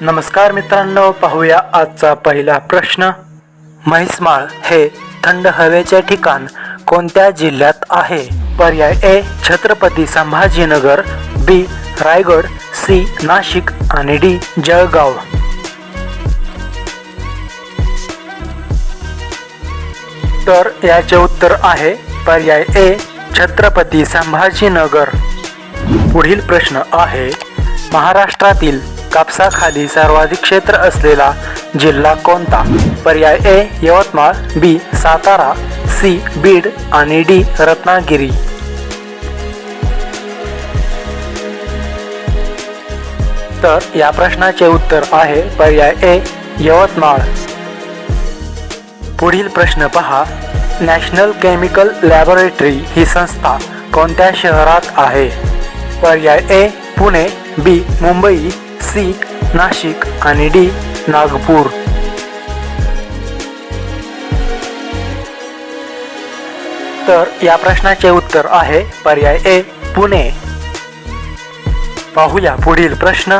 नमस्कार मित्रांनो पाहूया आजचा पहिला प्रश्न. म्हैसमाळ हे थंड हवेचे ठिकाण कोणत्या जिल्ह्यात आहे? पर्याय A Chhatrapati Sambhajinagar B Raigad C Nashik आणि डी जळगाव. तर याचे उत्तर आहे पर्याय ए छत्रपती संभाजीनगर. पुढील प्रश्न आहे महाराष्ट्रातील कापसाखाली सर्वाधिक क्षेत्र असलेला जिल्हा कोणता? पर्याय A Yavatmal B Satara C Beed आणि डी रत्नागिरी. तर या प्रश्नाचे उत्तर आहे पर्याय ए यवतमाळ. पुढील प्रश्न पहा. नॅशनल केमिकल लॅबोरेटरी ही संस्था कोणत्या शहरात आहे? पर्याय A Pune B Mumbai C Nashik आणि डी नागपूर. तर या प्रश्नाचे उत्तर आहे पर्याय ए पुणे. पाहूया पुढील प्रश्न.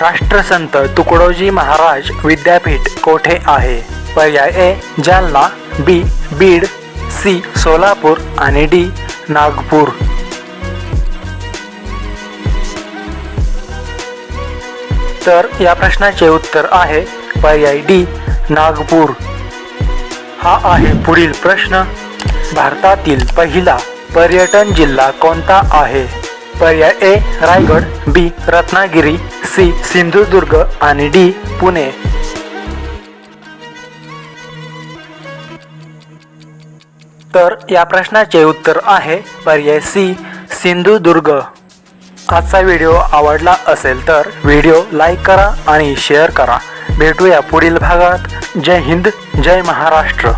राष्ट्रसंत तुकडोजी महाराज विद्यापीठ कोठे आहे? पर्याय A Jalna B Beed C Solapur आणि डी नागपूर. तर या प्रश्नाचे उत्तर आहे पर्याय डी नागपूर. हा आहे पुढील प्रश्न. भारतातील पहिला पर्यटन जिल्हा कोणता आहे? पर्याय A Raigad B Ratnagiri C Sindhudurg आणि डी पुणे. तर या प्रश्नाचे उत्तर आहे पर्याय सी सिंधुदुर्ग. आजचा व्हिडिओ आवडला असेल तर व्हिडिओ लाईक करा आणि शेअर करा. भेटूया पुढील भागात. जय हिंद जय महाराष्ट्र.